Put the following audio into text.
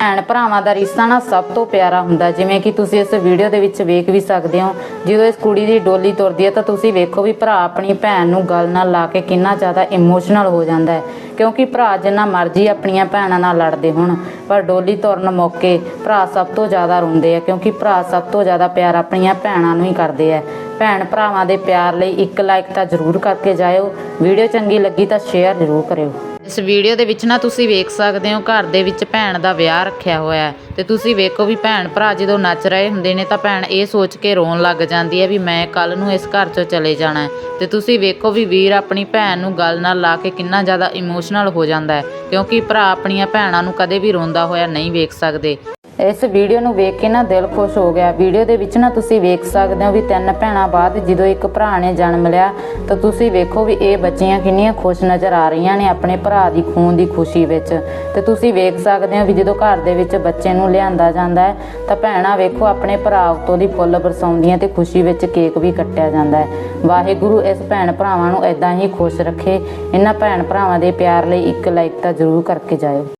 ਭੈਣ ਭਰਾਵਾਂ ਦਾ ਰਿਸ਼ਤਾ ਨਾ ਸਭ ਤੋਂ ਪਿਆਰਾ ਹੁੰਦਾ ਜਿਵੇਂ ਕਿ ਤੁਸੀਂ ਇਸ ਵੀਡੀਓ ਦੇ ਵਿੱਚ ਵੇਖ ਵੀ ਸਕਦੇ ਹੋ, ਜਦੋਂ ਇਸ ਕੁੜੀ ਦੀ ਡੋਲੀ ਤੁਰਦੀ ਹੈ ਤਾਂ ਤੁਸੀਂ ਵੇਖੋ ਵੀ ਭਰਾ ਆਪਣੀ ਭੈਣ ਨੂੰ ਗਲ ਨਾਲ ਲਾ ਕੇ ਕਿੰਨਾ ਜ਼ਿਆਦਾ ਇਮੋਸ਼ਨਲ ਹੋ ਜਾਂਦਾ ਹੈ। ਕਿਉਂਕਿ ਭਰਾ ਜਿੰਨਾ ਮਰਜ਼ੀ ਆਪਣੀਆਂ ਭੈਣਾਂ ਨਾਲ ਲੜਦੇ ਹੋਣ, ਪਰ ਡੋਲੀ ਤੁਰਨ ਮੌਕੇ ਭਰਾ ਸਭ ਤੋਂ ਜ਼ਿਆਦਾ ਰੋਂਦੇ ਆ, ਕਿਉਂਕਿ ਭਰਾ ਸਭ ਤੋਂ ਜ਼ਿਆਦਾ ਪਿਆਰ ਆਪਣੀਆਂ ਭੈਣਾਂ ਨੂੰ ਹੀ ਕਰਦੇ ਆ। ਭੈਣ ਭਰਾਵਾਂ ਦੇ ਪਿਆਰ ਲਈ ਇੱਕ ਲਾਈਕ ਤਾਂ ਜ਼ਰੂਰ ਕਰਕੇ ਜਾਇਓ। ਵੀਡੀਓ ਚੰਗੀ ਲੱਗੀ ਤਾਂ ਸ਼ੇਅਰ ਜ਼ਰੂਰ ਕਰਿਓ। ਇਸ ਵੀਡੀਓ ਦੇ ਵਿੱਚ ਨਾ ਤੁਸੀਂ ਵੇਖ ਸਕਦੇ ਹੋ ਘਰ ਦੇ ਵਿੱਚ ਭੈਣ ਦਾ ਵਿਆਹ ਰੱਖਿਆ ਹੋਇਆ ਹੈ। ਤੇ ਤੁਸੀਂ ਵੇਖੋ ਵੀ ਭੈਣ ਭਰਾ ਜਦੋਂ ਨੱਚ ਰਹੇ ਹੁੰਦੇ ਨੇ ਤਾਂ ਭੈਣ ਇਹ ਸੋਚ ਕੇ ਰੋਣ ਲੱਗ ਜਾਂਦੀ ਹੈ ਵੀ ਮੈਂ ਕੱਲ ਨੂੰ ਇਸ ਘਰ ਚੋਂ ਚਲੇ ਜਾਣਾ ਹੈ। ਤੇ ਤੁਸੀਂ ਵੇਖੋ ਵੀ ਵੀਰ ਆਪਣੀ ਭੈਣ ਨੂੰ ਗੱਲ ਨਾਲ ਲਾ ਕੇ ਕਿੰਨਾ ਜ਼ਿਆਦਾ ਇਮੋਸ਼ਨਲ ਹੋ ਜਾਂਦਾ ਹੈ, ਕਿਉਂਕਿ ਭਰਾ ਆਪਣੀਆਂ ਭੈਣਾਂ ਨੂੰ ਕਦੇ ਵੀ ਰੋਂਦਾ ਹੋਇਆ ਨਹੀਂ ਵੇਖ ਸਕਦੇ। ਇਸ ਵੀਡੀਓ ਨੂੰ ਵੇਖ ਕੇ ਨਾ ਦਿਲ ਖੁਸ਼ ਹੋ ਗਿਆ। ਵੀਡੀਓ ਦੇ ਵਿੱਚ ਨਾ ਤੁਸੀਂ ਵੇਖ ਸਕਦੇ ਹੋ ਵੀ ਤਿੰਨ ਭੈਣਾਂ ਬਾਅਦ ਜਦੋਂ ਇੱਕ ਭਰਾ ਨੇ ਜਨਮ ਲਿਆ, ਤਾਂ ਤੁਸੀਂ ਵੇਖੋ ਵੀ ਇਹ ਬੱਚੀਆਂ ਕਿੰਨੀਆਂ ਖੁਸ਼ ਨਜ਼ਰ ਆ ਰਹੀਆਂ ਨੇ ਆਪਣੇ ਭਰਾ ਦੀ ਖੂਨ ਦੀ ਖੁਸ਼ੀ ਵਿੱਚ। ਤੇ ਤੁਸੀਂ ਵੇਖ ਸਕਦੇ ਹੋ ਵੀ ਜਦੋਂ ਘਰ ਦੇ ਵਿੱਚ ਬੱਚੇ ਨੂੰ ਲਿਆਂਦਾ ਜਾਂਦਾ ਹੈ, ਤਾਂ ਭੈਣਾਂ ਵੇਖੋ ਆਪਣੇ ਭਰਾ ਉਤੋਂ ਦੀ ਫੁੱਲ ਬਰਸਾਉਂਦੀਆਂ ਤੇ ਖੁਸ਼ੀ ਵਿੱਚ ਕੇਕ ਵੀ ਕੱਟਿਆ ਜਾਂਦਾ ਹੈ। ਵਾਹਿਗੁਰੂ ਇਸ ਭੈਣ ਭਰਾਵਾਂ ਨੂੰ ਇਦਾਂ ਹੀ ਖੁਸ਼ ਰੱਖੇ। ਇਹਨਾਂ ਭੈਣ ਭਰਾਵਾਂ ਦੇ ਪਿਆਰ ਲਈ ਇੱਕ ਲਾਈਕ ਤਾਂ ਜ਼ਰੂਰ ਕਰਕੇ ਜਾਇਓ।